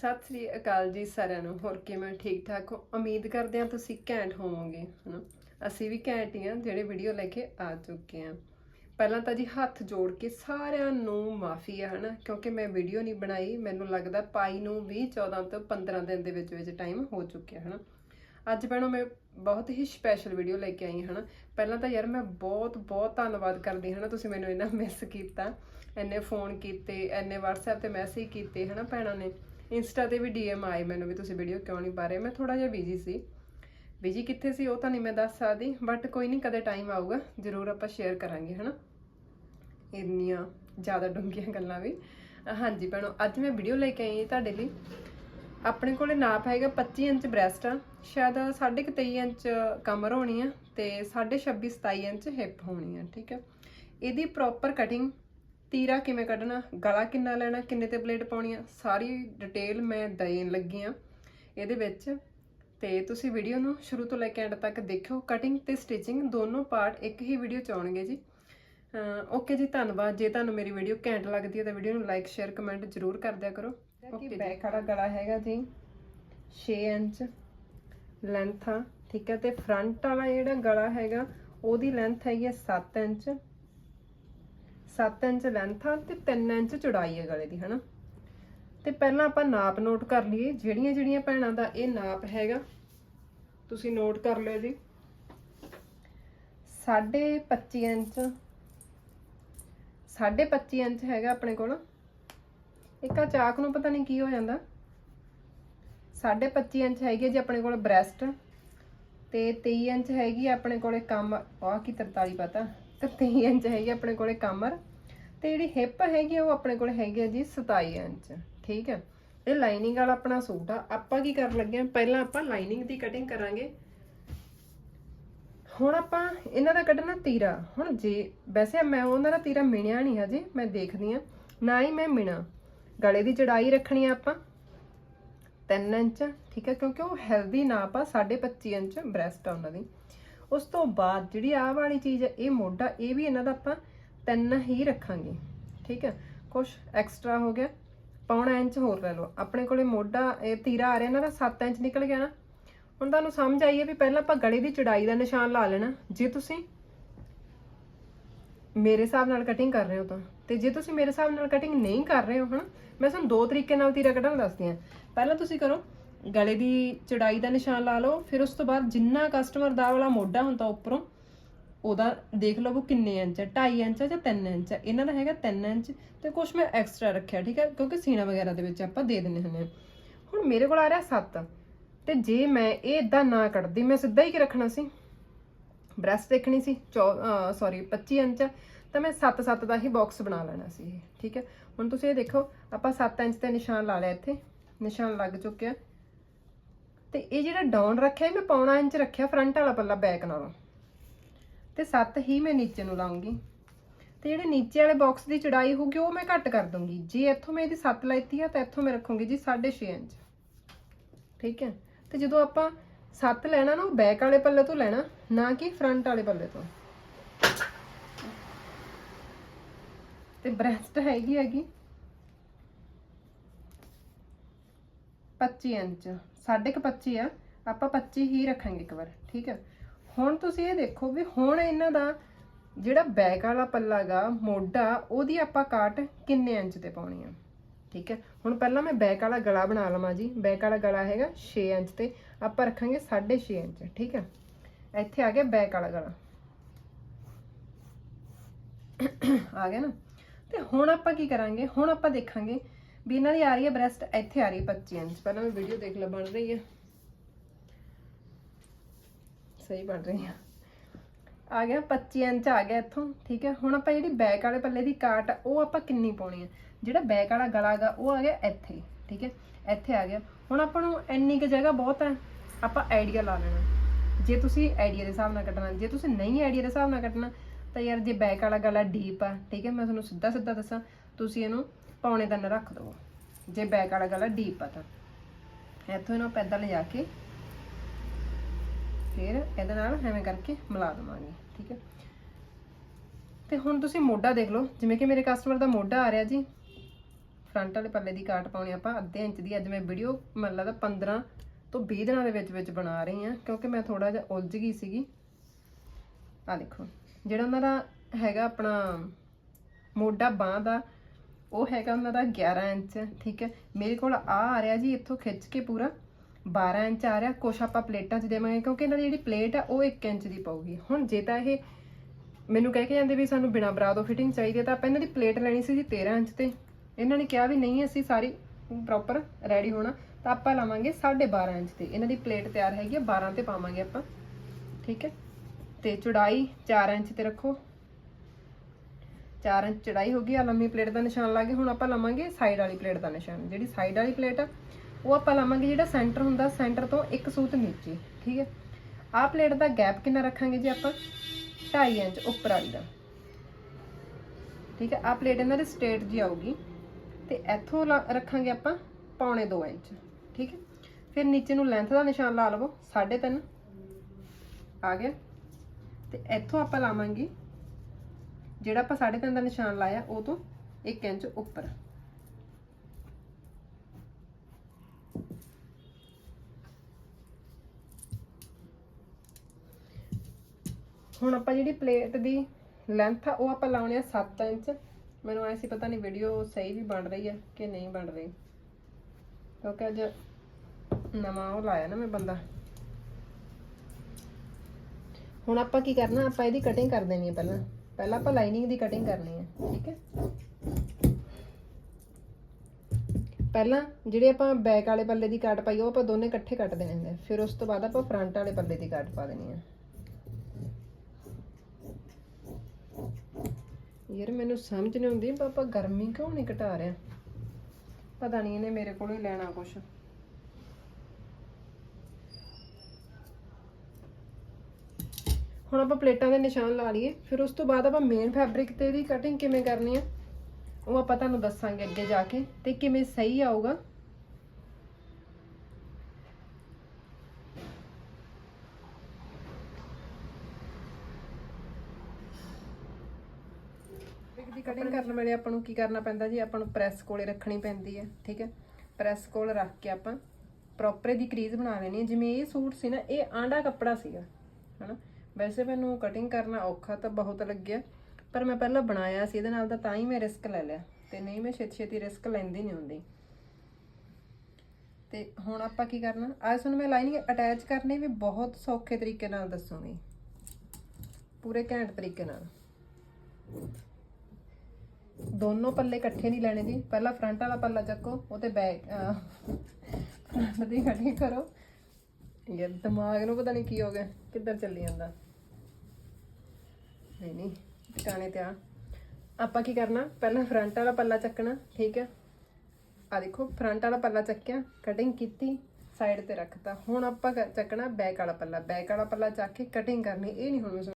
ਸਤਿ ਸ੍ਰੀ ਅਕਾਲ ਜੀ ਸਾਰਿਆਂ ਨੂੰ। ਹੋਰ ਕਿਵੇਂ ਠੀਕ ਠਾਕ ਹੋ? ਉਮੀਦ ਕਰਦੇ ਹਾਂ ਤੁਸੀਂ ਘੈਂਟ ਹੋਵੋਗੇ, ਹਨਾ? ਅਸੀਂ ਵੀ ਘੈਂਟ ਹੀ ਹਾਂ, ਜਿਹੜੇ ਵੀਡੀਓ ਲੈ ਕੇ ਆ ਚੁੱਕੇ ਹਾਂ। ਪਹਿਲਾਂ ਤਾਂ ਜੀ ਹੱਥ ਜੋੜ ਕੇ ਸਾਰਿਆਂ ਨੂੰ ਮਾਫੀ ਹੈ ਹਨਾ? ਕਿਉਂਕਿ ਮੈਂ ਵੀਡੀਓ ਨਹੀਂ ਬਣਾਈ। ਮੈਨੂੰ ਲੱਗਦਾ ਪਾਈ ਨੂੰ ਵੀ 14 ਤੋਂ 15 ਦਿਨ ਦੇ ਵਿੱਚ ਵਿੱਚ ਟਾਈਮ ਹੋ ਚੁੱਕਿਆ, ਹਨਾ? ਅੱਜ ਭੈਣੋ ਮੈਂ ਬਹੁਤ ਹੀ ਸਪੈਸ਼ਲ ਵੀਡੀਓ ਲੈ ਕੇ ਆਈ, ਹਨਾ? ਪਹਿਲਾਂ ਤਾਂ ਯਾਰ ਮੈਂ ਬਹੁਤ ਬਹੁਤ ਧੰਨਵਾਦ ਕਰਦੀ ਹਾਂ ਨਾ ਤੁਸੀਂ ਮੈਨੂੰ ਇੰਨਾ ਮਿਸ ਕੀਤਾ। ਐਨੇ ਫੋਨ ਕੀਤੇ ਐਨੇ WhatsApp ਤੇ ਮੈਸੇਜ ਕੀਤੇ, ਹਨਾ ਭੈਣਾਂ ਨੇ? ਇੰਸਟਾ ਤੇ ਵੀ DM ਆਏ ਮੈਨੂੰ ਵੀ ਤੁਸੀਂ ਵੀਡੀਓ ਕਿਉਂ ਨਹੀਂ ਪਾ ਰਹੇ? ਮੈਂ ਥੋੜਾ ਜਿਹਾ ਬਿਜ਼ੀ ਸੀ। ਬਿਜ਼ੀ ਕਿੱਥੇ ਸੀ ਉਹ ਤਾਂ ਨਹੀਂ ਮੈਂ ਦੱਸ ਸਕਦੀ ਬਟ ਕੋਈ ਨਹੀਂ, ਕਦੇ ਟਾਈਮ ਆਊਗਾ, ਜ਼ਰੂਰ ਆਪਾਂ ਸ਼ੇਅਰ ਕਰਾਂਗੇ, ਹਨਾ? ਇੰਨੀਆਂ ਜ਼ਿਆਦਾ ਡੂੰਘੀਆਂ ਗੱਲਾਂ ਵੀ। ਹਾਂਜੀ ਭੈਣੋ, ਅੱਜ ਮੈਂ ਵੀਡੀਓ ਲੈ ਕੇ ਆਈ ਤੁਹਾਡੇ ਲਈ। ਆਪਣੇ ਕੋਲੇ ਨਾਪ ਹੈਗਾ 25 ਇੰਚ ਬ੍ਰੈਸਟ ਆ, ਸ਼ਾਇਦ 23 ਇੰਚ ਕਮਰ ਹੋਣੀ ਆ ਤੇ 26 27 ਇੰਚ ਹਿਪ ਹੋਣੀ ਆ, ਠੀਕ ਹੈ ਇਹਦੀ ਪ੍ਰੋਪਰ ਕਟਿੰਗ ਤੀਰਾ ਕਿਵੇਂ ਕੱਢਣਾ ਗਲਾ ਕਿੰਨਾ ਲੈਣਾ ਕਿੰਨੇ ਤੇ ਬਲੇਡ ਪਾਉਣੀ ਆ ਸਾਰੀ ਡਿਟੇਲ ਮੈਂ ਦੇਣ ਲੱਗੀ ਆ। ਇਹਦੇ ਵਿੱਚ ਤੇ ਤੁਸੀਂ ਵੀਡੀਓ ਨੂੰ ਸ਼ੁਰੂ ਤੋਂ ਲੈ ਕੇ ਐਂਡ ਤੱਕ ਦੇਖਿਓ। ਕਟਿੰਗ ਤੇ ਸਟਿਚਿੰਗ ਦੋਨੋਂ ਪਾਰਟ ਇੱਕ ਹੀ ਵੀਡੀਓ ਚ ਆਉਣਗੇ ਜੀ। ਓਕੇ ਜੀ ਧੰਨਵਾਦ। ਜੇ ਤੁਹਾਨੂੰ ਮੇਰੀ ਵੀਡੀਓ ਘੈਂਟ ਲੱਗਦੀ ਹੈ ਤਾਂ ਵੀਡੀਓ ਨੂੰ ਲਾਈਕ ਸ਼ੇਅਰ ਕਮੈਂਟ ਜ਼ਰੂਰ ਕਰ ਦਿਆ ਕਰੋ। ਓਕੇ ਬੈਕ ਵਾਲਾ ਗਲਾ ਹੈਗਾ ਜੀ 6 ਇੰਚ ਲੈਂਥ ਆ ਠੀਕ ਹੈ ਤੇ ਫਰੰਟ ਵਾਲਾ ਜਿਹੜਾ ਗਲਾ ਹੈਗਾ ਉਹਦੀ ਲੈਂਥ ਹੈਗੀ ਹੈ 7 ਇੰਚ। 7 ਇੰਚ ਲੈਂਥ ਆ ਤੇ 3 ਇੰਚ ਚੌੜਾਈ ਹੈ ਗਲੇ ਦੀ ਹਨਾ? ਤੇ ਪਹਿਲਾਂ ਆਪਾਂ ਨਾਪ ਨੋਟ ਕਰ ਲਈਏ, ਜਿਹੜੀਆਂ ਜਿਹੜੀਆਂ ਭੈਣਾਂ ਦਾ ਇਹ ਨਾਪ ਹੈਗਾ, ਤੁਸੀਂ ਨੋਟ ਕਰ ਲਿਓ ਜੀ। 25 ਇੰਚ 25 ਇੰਚ ਹੈਗਾ ਆਪਣੇ ਕੋਲ। ਇੱਕ ਆ ਚਾਕ ਨੂੰ ਪਤਾ ਨਹੀਂ ਕੀ ਹੋ ਜਾਂਦਾ। 25 ਇੰਚ ਹੈਗੀ ਹੈ ਜੀ ਆਪਣੇ ਕੋਲ ਬ੍ਰੈਸਟ ਤੇ 23 ਇੰਚ ਹੈਗੀ ਆਪਣੇ ਕੋਲੇ ਕੰਮ ਆ ਕੀ 43 ਪਤਾ। ਤੇ 23 ਇੰਚ ਹੈਗੀ ਆਪਣੇ ਕੋਲੇ ਕਮਰ ਤੇ ਜਿਹੜੀ ਹਿੱਪ ਹੈਗੀ ਆ ਉਹ ਆਪਣੇ ਕੋਲ ਹੈਗੀ ਆ ਜੀ 27 ਇੰਚ, ਠੀਕ ਹੈ ਇਹ ਲਾਈਨਿੰਗ ਵਾਲਾ ਆਪਣਾ ਸੂਟ ਆ। ਆਪਾਂ ਕੀ ਕਰਨ ਲੱਗੇ ਆ? ਪਹਿਲਾਂ ਆਪਾਂ ਲਾਈਨਿੰਗ ਦੀ ਕਟਿੰਗ ਕਰਾਂਗੇ। ਹੁਣ ਆਪਾਂ ਇਹਨਾਂ ਦਾ ਕੱਢਣਾ ਤੀਰਾ। ਹੁਣ ਜੇ, ਵੈਸੇ ਮੈਂ ਉਹਨਾਂ ਦਾ ਤੀਰਾ ਮਿਣਿਆ ਨਹੀਂ ਹਜੇ, ਮੈਂ ਦੇਖਦੀ ਆ। ਨਾ ਹੀ ਮੈਂ ਮਿਣਾ। ਗਲੇ ਦੀ ਚੜਾਈ ਰੱਖਣੀ ਆ ਆਪਾਂ। 3 ਇੰਚ, ਠੀਕ ਹੈ ਕਿਉਂਕਿ ਉਹ ਹੈਲਦੀ ਨਾਪ ਆ 25 ਇੰਚ ਬ੍ਰੈਸਟ ਆ ਉਹਨਾਂ ਦੀ। ਉਸ ਤੋਂ ਬਾਅਦ ਜਿਹੜੀ ਆਹ ਵਾਲੀ ਚੀਜ਼ ਹੈ ਇਹ ਮੋਢਾ, ਇਹ ਵੀ ਇਹਨਾਂ ਦਾ ਆਪਾਂ 3 ਹੀ ਰੱਖਾਂਗੇ, ਠੀਕ ਹੈ? ਕੁਝ ਐਕਸਟਰਾ ਹੋ ਗਿਆ, ਪੌਣਾ ਇੰਚ ਹੋਰ ਲੈ ਲਓ। ਆਪਣੇ ਕੋਲੇ ਮੋਢਾ, ਇਹ ਤੀਰਾ ਆ ਰਿਹਾ ਇਹਨਾਂ ਦਾ 7 ਇੰਚ ਨਿਕਲ ਗਿਆ ਨਾ। ਹੁਣ ਤੁਹਾਨੂੰ ਸਮਝ ਆਈ ਹੈ ਵੀ ਪਹਿਲਾਂ ਆਪਾਂ ਗਲੇ ਦੀ ਚੜਾਈ ਦਾ ਨਿਸ਼ਾਨ ਲਾ ਲੈਣਾ। ਜੇ ਤੁਸੀਂ ਮੇਰੇ ਹਿਸਾਬ ਨਾਲ ਕਟਿੰਗ ਕਰ ਰਹੇ ਹੋ ਤਾਂ, ਤੇ ਜੇ ਤੁਸੀਂ ਮੇਰੇ ਹਿਸਾਬ ਨਾਲ ਕਟਿੰਗ ਨਹੀਂ ਕਰ ਰਹੇ ਹੋ, ਹਨਾ? ਮੈਂ ਤੁਹਾਨੂੰ ਦੋ ਤਰੀਕੇ ਨਾਲ ਤੀਰਾ ਕੱਢਣ ਦੱਸਦੀ ਹਾਂ। ਪਹਿਲਾਂ ਤੁਸੀਂ ਕਰੋ ਗਲੇ ਦੀ ਚੜਾਈ ਦਾ ਨਿਸ਼ਾਨ ਲਾ ਲਓ, ਫਿਰ ਉਸ ਤੋਂ ਬਾਅਦ ਜਿੰਨਾ ਕਸਟਮਰ ਦਾ ਵਾਲਾ ਮੋਢਾ ਹੁੰਦਾ ਉੱਪਰੋਂ, ਉਹਦਾ ਦੇਖ ਲਓ ਉਹ ਕਿੰਨੇ ਇੰਚ ਹੈ 2.5 ਇੰਚ ਜਾਂ 3 ਇੰਚ ਹੈ। ਇਹਨਾਂ ਦਾ ਹੈਗਾ 3 ਇੰਚ ਤੇ ਕੁਝ ਮੈਂ ਐਕਸਟਰਾ ਰੱਖਿਆ, ਠੀਕ ਹੈ? ਕਿਉਂਕਿ ਸੀਨਾ ਵਗੈਰਾ ਦੇ ਵਿੱਚ ਆਪਾਂ ਦੇ ਦਿੰਦੇ ਹੁੰਦੇ ਹਾਂ। ਹੁਣ ਮੇਰੇ ਕੋਲ ਆ ਰਿਹਾ 7 ਤੇ ਜੇ ਮੈਂ ਇਹ ਇਦਾਂ ਨਾ ਕੱਢਦੀ, ਮੈਂ ਸਿੱਧਾ ਹੀ ਕਿ ਰੱਖਣਾ ਸੀ? ਬ੍ਰੈਸਟ ਦੇਖਣੀ ਸੀ ਸੌਰੀ 25 ਇੰਚ, ਤਾਂ ਮੈਂ 7-7 ਦਾ ਹੀ ਬਾਕਸ ਬਣਾ ਲੈਣਾ ਸੀ ਠੀਕ ਹੈ? ਹੁਣ ਤੁਸੀਂ ਇਹ ਦੇਖੋ, ਆਪਾਂ 7 ਇੰਚ ਤੇ ਨਿਸ਼ਾਨ ਲਾ ਲਿਆ ਇੱਥੇ, ਨਿਸ਼ਾਨ ਲੱਗ ਚੁੱਕਿਆ। ਤੇ ਇਹ ਜਿਹੜਾ ਡਾਊਨ ਰੱਖਿਆ ਇਹ ਮੈਂ ਪੌਣਾ ਇੰਚ ਰੱਖਿਆ ਫਰੰਟ ਵਾਲਾ ਪੱਲਾ ਬੈਕ ਨਾਲੋਂ। ਤੇ 7 ਹੀ ਮੈਂ ਨੀਚੇ ਨੂੰ ਲਾਉਂਗੀ ਤੇ ਜਿਹੜੇ ਨੀਚੇ ਵਾਲੇ ਬਾਕਸ ਦੀ ਚੜਾਈ ਹੋਊਗੀ, ਉਹ ਮੈਂ ਘੱਟ ਕਰ ਦੂੰਗੀ ਜੇ ਇੱਥੋਂ ਮੈਂ ਇਹਦੀ 7 ਲੈਤੀ ਆ, ਤਾਂ ਇੱਥੋਂ ਮੈਂ ਰੱਖੂੰਗੀ ਜੀ 6.5 ਇੰਚ। ਠੀਕ ਹੈ? ਤੇ ਜਦੋਂ ਆਪਾਂ 7 ਲੈਣਾ ਨਾ, ਉਹ ਬੈਕ ਵਾਲੇ ਪੱਲੇ ਤੋਂ ਲੈਣਾ, ਨਾ ਕਿ ਫਰੰਟ ਵਾਲੇ ਪੱਲੇ ਤੋਂ। ਤੇ ਬ੍ਰੈਸਟ ਹੈਗੀ ਹੈਗੀ। 25 ਇੰਚ ਸਾਢੇ ਕੁ 25 ਆ। ਆਪਾਂ 25 ਹੀ ਰੱਖਾਂਗੇ ਇੱਕ ਵਾਰ, ਠੀਕ ਹੈ ਹੁਣ ਤੁਸੀਂ ਇਹ ਦੇਖੋ ਵੀ ਹੁਣ ਇਹਨਾਂ ਦਾ ਜਿਹੜਾ ਬੈਕ ਵਾਲਾ ਪੱਲਾ ਗਾ, ਮੋਢਾ, ਉਹਦੀ ਆਪਾਂ ਕਾਟ ਕਿੰਨੇ ਇੰਚ ਤੇ ਪਾਉਣੀ ਆ? ਠੀਕ ਹੈ ਹੁਣ ਪਹਿਲਾਂ ਮੈਂ ਬੈਕ ਵਾਲਾ ਗਲਾ ਬਣਾ ਲਵਾਂ ਜੀ। ਬੈਕ ਵਾਲਾ ਗਲਾ ਹੈਗਾ 6 ਇੰਚ ਤੇ। ਆਪਾਂ ਰੱਖਾਂਗੇ 6.5 ਇੰਚ, ਠੀਕ ਹੈ ਇੱਥੇ ਆ ਗਿਆ ਬੈਕ ਵਾਲਾ ਗਲਾ। ਆ ਗਿਆ ਨਾ? ਤੇ ਹੁਣ ਆਪਾਂ ਕੀ ਕਰਾਂਗੇ? ਹੁਣ ਆਪਾਂ ਦੇਖਾਂਗੇ ਵੀ ਇਹਨਾਂ ਦੀ ਆ ਰਹੀ ਹੈ ਬ੍ਰੈਸਟ ਇੱਥੇ ਆ ਰਹੀ ਹੈ 25 ਇੰਚ। ਪਹਿਲਾਂ ਮੈਂ ਵੀਡੀਓ ਦੇਖ ਲਾ, ਬਣ ਰਹੀ ਹੈ। ਸਹੀ ਬਣ ਰਹੀ ਹੈ। ਆ ਗਿਆ 25 ਇੰਚ ਆ ਗਿਆ ਇੱਥੋਂ, ਠੀਕ ਹੈ। ਹੁਣ ਆਪਾਂ ਜਿਹੜੀ ਬੈਕ ਵਾਲੇ ਪੱਲੇ ਦੀ ਕਾਟ ਉਹ ਆਪਾਂ ਕਿੰਨੀ ਪਾਉਣੀ ਹੈ? ਜਿਹੜਾ ਬੈਕ ਵਾਲਾ ਗਲਾ ਉਹ ਆ ਗਿਆ ਇੱਥੇ, ਠੀਕ ਹੈ। ਇੱਥੇ ਆ ਗਿਆ। ਹੁਣ ਆਪਾਂ ਨੂੰ ਇੰਨੀ ਕੁ ਜਗ੍ਹਾ ਬਹੁਤ ਹੈ, ਆਪਾਂ ਆਈਡੀਆ ਲਾ ਲੈਣਾ। ਜੇ ਤੁਸੀਂ ਆਈਡੀਆ ਦੇ ਹਿਸਾਬ ਨਾਲ ਕੱਟਣਾ, ਜੇ ਤੁਸੀਂ ਨਹੀਂ ਆਈਡੀਆ ਦੇ ਹਿਸਾਬ ਨਾਲ ਕੱਟਣਾ, ਤਾਂ ਯਾਰ ਜੇ ਬੈਕ ਵਾਲਾ ਗਲਾ ਡੀਪ ਆ, ਠੀਕ ਹੈ, ਮੈਂ ਤੁਹਾਨੂੰ ਸਿੱਧਾ ਸਿੱਧਾ ਦੱਸਾਂ, ਤੁਸੀਂ ਇਹਨੂੰ ਪੌਣੇ ਤਿੰਨ ਰੱਖ ਦਿਓ ਜੇ ਬੈਕ ਵਾਲਾ ਗਲਾ ਡੀਪ ਆ ਤਾਂ। ਇੱਥੋਂ ਇਹਨੂੰ ਪੈਦਾ ਲਿਜਾ ਕੇ ਫਿਰ ਇਹਦੇ ਨਾਲ ਐਵੇਂ ਕਰਕੇ ਮਿਲਾ ਦਵਾਂਗੇ, ਠੀਕ ਹੈ। ਤੇ ਹੁਣ ਤੁਸੀਂ ਮੋਢਾ ਦੇਖ ਲਓ, ਜਿਵੇਂ ਕਿ ਮੇਰੇ ਕਸਟਮਰ ਦਾ ਮੋਢਾ ਆ ਰਿਹਾ ਜੀ। ਫਰੰਟ ਵਾਲੇ ਪੱਲੇ ਦੀ ਕਾਟ ਪਾਉਣੀ ਆਪਾਂ ਅੱਧੇ ਇੰਚ ਦੀ ਅੱਜ ਮੈਂ ਵੀਡੀਓ ਮੈਨੂੰ ਲੱਗਦਾ 15 ਤੋਂ 20 ਦਿਨਾਂ ਦੇ ਵਿੱਚ ਵਿੱਚ ਬਣਾ ਰਹੀ ਹਾਂ, ਕਿਉਂਕਿ ਮੈਂ ਥੋੜਾ ਜਿਹਾ ਉਲਝ ਗਈ ਸੀਗੀ। ਆ ਦੇਖੋ, ਜਿਹੜਾ ਉਹਨਾਂ ਦਾ ਹੈਗਾ ਆਪਣਾ ਮੋਢਾ ਬਾਹ ਦਾ ਉਹ ਹੈਗਾ ਉਹਨਾਂ ਦਾ 11 ਇੰਚ, ਠੀਕ ਹੈ। ਮੇਰੇ ਕੋਲ ਆ ਆ ਰਿਹਾ ਜੀ ਇੱਥੋਂ ਖਿੱਚ ਕੇ ਪੂਰਾ। 12 ਇੰਚ ਆ ਰਿਹਾ, ਕੁਛ ਆਪਾਂ ਪਲੇਟਾਂ 'ਚ ਦੇਵਾਂਗੇ, ਕਿਉਂਕਿ ਇਹਨਾਂ ਦੀ ਜਿਹੜੀ ਪਲੇਟ ਆ, ਉਹ 1 ਇੰਚ ਦੀ ਪਊਗੀ। ਹੁਣ ਜੇ ਤਾਂ ਇਹ ਮੈਨੂੰ ਕਹਿ ਕੇ ਜਾਂਦੇ ਵੀ ਸਾਨੂੰ ਬਿਨਾ ਬਰਾ ਤੋਂ ਫਿਟਿੰਗ ਚਾਹੀਦੀ ਹੈ, ਤਾਂ ਆਪਾਂ ਇਹਨਾਂ ਦੀ ਪਲੇਟ ਲੈਣੀ ਸੀ ਜੀ 13 ਇੰਚ ਤੇ। ਇਹਨਾਂ ਨੇ ਕਿਹਾ ਵੀ ਨਹੀਂ, ਅਸੀਂ ਸਾਰੀ ਪ੍ਰੋਪਰ ਰੈਡੀ ਹੋਣਾ। ਤਾਂ ਆਪਾਂ ਲਾਵਾਂਗੇ 12.5 ਇੰਚ ਤੇ। ਇਹਨਾਂ ਦੀ ਪਲੇਟ ਤਿਆਰ ਹੈਗੀ ਆ 12 ਤੇ ਪਾਵਾਂਗੇ ਆਪਾਂ, ਠੀਕ ਹੈ। ਤੇ ਚੌੜਾਈ 4 ਇੰਚ ਤੇ ਰੱਖੋ। 4 ਇੰਚ ਚੜਾਈ ਹੋ ਗਈ ਆ, ਲੰਮੀ ਪਲੇਟ ਦਾ ਨਿਸ਼ਾਨ ਲਾ ਕੇ ਹੁਣ ਆਪਾਂ ਲਵਾਂਗੇ ਸਾਈਡ ਵਾਲੀ ਪਲੇਟ ਦਾ ਨਿਸ਼ਾਨ। ਜਿਹੜੀ ਸਾਈਡ ਵਾਲੀ ਪਲੇਟ ਆ, ਉਹ ਆਪਾਂ ਲਾਵਾਂਗੇ ਜਿਹੜਾ ਸੈਂਟਰ ਹੁੰਦਾ ਸੈਂਟਰ ਤੋਂ ਇੱਕ ਸੂਤ ਨੀਚੇ, ਠੀਕ ਹੈ? ਆਹ ਪਲੇਟ ਦਾ ਗੈਪ ਕਿੰਨਾ ਰੱਖਾਂਗੇ ਜੀ ਆਪਾਂ? 2.5 ਇੰਚ ਉੱਪਰ ਵਾਲੀ ਦਾ। ਠੀਕ ਹੈ? ਆਹ ਪਲੇਟ ਇਹਨਾਂ ਦੇ ਸਟ੍ਰੇਟ ਜੀ ਆਊਗੀ। ਤੇ ਇੱਥੋਂ ਲਾ- ਰੱਖਾਂਗੇ ਆਪਾਂ ਪੌਣੇ 2 ਇੰਚ, ਠੀਕ ਹੈ? ਫਿਰ ਨੀਚੇ ਨੂੰ ਲੈਂਥ ਦਾ ਨਿਸ਼ਾਨ ਲਾ ਲਵੋ 3.5 ਆ ਗਿਆ। ਤੇ ਇੱਥੋਂ ਆਪਾਂ ਲਾਵਾਂਗੇ ਜਿਹੜਾ ਆਪਾਂ 3.5 ਦਾ ਨਿਸ਼ਾਨ ਲਾਇਆ, ਉਹ ਤੋਂ 1 ਇੰਚ ਉੱਪਰ। ਹੁਣ ਆਪਾਂ ਜਿਹੜੀ ਪਲੇਟ ਦੀ ਲੈਂਥ ਆ, ਉਹ ਆਪਾਂ ਲਾਉਣੀ ਆ 7 ਇੰਚ। ਮੈਨੂੰ ਐਸੀ ਪਤਾ ਨਹੀਂ ਵੀਡੀਓ ਸਹੀ ਵੀ ਬਣ ਰਹੀ ਹੈ ਕਿ ਨਹੀਂ ਬਣ ਰਹੀ। ਕਿਉਂਕਿ ਅੱਜ ਨਵਾਂ ਉਹ ਲਾਇਆ ਨਾ ਮੈਂ ਬੰਦਾ। ਹੁਣ ਆਪਾਂ ਕੀ ਕਰਨਾ, ਆਪਾਂ ਇਹਦੀ ਕਟਿੰਗ ਕਰ ਦੇਣੀ ਹੈ ਪਹਿਲਾਂ। ਪਹਿਲਾਂ ਆਪਾਂ ਲਾਈਨਿੰਗ ਦੀ ਕਟਿੰਗ ਕਰਨੀ ਹੈ ਠੀਕ ਹੈ? ਪਹਿਲਾਂ ਜਿਹੜੇ ਆਪਾਂ ਬੈਕ ਵਾਲੇ ਪੱਲੇ ਦੀ ਕੱਟ ਪਾਈ ਉਹ ਆਪਾਂ ਦੋਨੇ ਇਕੱਠੇ ਕੱਟ ਦੇਣੇ ਹੁੰਦੇ ਫਿਰ ਉਸ ਤੋਂ ਬਾਅਦ ਆਪਾਂ ਫਰੰਟ ਵਾਲੇ ਪੱਲੇ ਦੀ ਕਾਟ ਪਾ ਦੇਣੀ ਹੈ ਯਾਰ ਮੈਨੂੰ ਸਮਝ ਨਹੀਂ ਆਉਂਦੀ ਪਾਪਾ ਗਰਮੀ ਕਿਉਂ ਨਹੀਂ ਘਟਾ ਰਿਹਾ ਪਤਾ ਨਹੀਂ ਇਹਨੇ ਮੇਰੇ ਕੋਲੋਂ ਹੀ ਲੈਣਾ ਕੁਛ। ਹੁਣ ਆਪਾਂ ਪਲੇਟਾਂ ਦੇ ਨਿਸ਼ਾਨ ਲਾ ਲਈਏ ਫਿਰ ਉਸ ਤੋਂ ਬਾਅਦ ਆਪਾਂ ਮੇਨ ਫੈਬਰਿਕ ਤੇ ਦੀ ਕਟਿੰਗ ਕਿਵੇਂ ਕਰਨੀ ਆ ਉਹ ਆਪਾਂ ਤੁਹਾਨੂੰ ਦੱਸਾਂਗੇ ਅੱਗੇ ਜਾ ਕੇ ਤੇ ਕਿਵੇਂ ਸਹੀ ਆਊਗਾ। ਦੀ ਕਟਿੰਗ ਕਰਨ ਵੇਲੇ ਆਪਾਂ ਨੂੰ ਕੀ ਕਰਨਾ ਪੈਂਦਾ ਜੀ? ਆਪਾਂ ਨੂੰ ਪ੍ਰੈਸ ਕੋਲੇ ਰੱਖਣੀ ਪੈਂਦੀ ਹੈ ਠੀਕ ਹੈ ਪ੍ਰੈਸ ਕੋਲ ਰੱਖ ਕੇ ਆਪਾਂ ਪ੍ਰੋਪਰ ਦੀ ਕਰੀਜ਼ ਬਣਾ ਲੈਣੀ ਹੈ ਜਿਵੇਂ ਇਹ ਸੂਟ ਸੀ ਨਾ ਇਹ ਆਂਡਾ ਕੱਪੜਾ ਸੀਗਾ ਹਨਾ? ਵੈਸੇ ਮੈਨੂੰ ਕਟਿੰਗ ਕਰਨਾ ਔਖਾ ਤਾਂ ਬਹੁਤ ਲੱਗਿਆ, ਪਰ ਮੈਂ ਪਹਿਲਾਂ ਬਣਾਇਆ ਸੀ, ਇਹਦੇ ਨਾਲ ਦਾ ਤਾਂ ਹੀ ਮੈਂ ਰਿਸਕ ਲੈ ਲਿਆ, ਤੇ ਨਹੀਂ ਮੈਂ ਛੇਤੀ ਛੇਤੀ ਰਿਸਕ ਲੈਂਦੀ ਨਹੀਂ ਹੁੰਦੀ। ਤੇ ਹੁਣ ਆਪਾਂ ਕੀ ਕਰਨਾ? ਅੱਜ ਤੁਹਾਨੂੰ ਮੈਂ ਲਾਈਨਿੰਗ ਅਟੈਚ ਕਰਨੀ ਵੀ ਬਹੁਤ ਸੌਖੇ ਤਰੀਕੇ ਨਾਲ ਦੱਸੂਗੀ। ਪੂਰੇ ਘੈਂਟ ਤਰੀਕੇ ਨਾਲ। ਦੋਨੋਂ ਪੱਲੇ ਇਕੱਠੇ ਨਹੀਂ ਲੈਣੇ ਜੀ। ਪਹਿਲਾਂ ਫਰੰਟ ਵਾਲਾ ਪੱਲਾ ਚੱਕੋ, ਉਹ ਤੇ ਬੈਕ ਫਰੰਟ ਦੀ ਕਟਿੰਗ ਕਰੋ। ਯਾਰ ਦਿਮਾਗ ਨੂੰ ਪਤਾ ਨਹੀਂ ਕੀ ਹੋ ਗਿਆ, ਕਿੱਧਰ ਚੱਲੀ ਜਾਂਦਾ। ਨਹੀਂ ਨਹੀਂ, ਟਿਕਾਣੇ ਤੇ ਆ। ਆਪਾਂ ਕੀ ਕਰਨਾ? ਪਹਿਲਾਂ ਫਰੰਟ ਵਾਲਾ ਪੱਲਾ ਚੱਕਣਾ, ਠੀਕ ਹੈ? ਆ ਦੇਖੋ ਫਰੰਟ ਵਾਲਾ ਪੱਲਾ ਚੱਕਿਆ ਕਟਿੰਗ ਕੀਤੀ ਸਾਈਡ ਤੇ ਰੱਖਤਾ। ਹੁਣ ਆਪਾਂ ਚੱਕਣਾ ਬੈਕ ਵਾਲਾ ਪੱਲਾ। ਬੈਕ ਵਾਲਾ ਪੱਲਾ ਚੱਕ ਕੇ ਕਟਿੰਗ ਕਰਨੀ, ਇਹ ਨਹੀਂ ਹੁਣ ਮੈਂ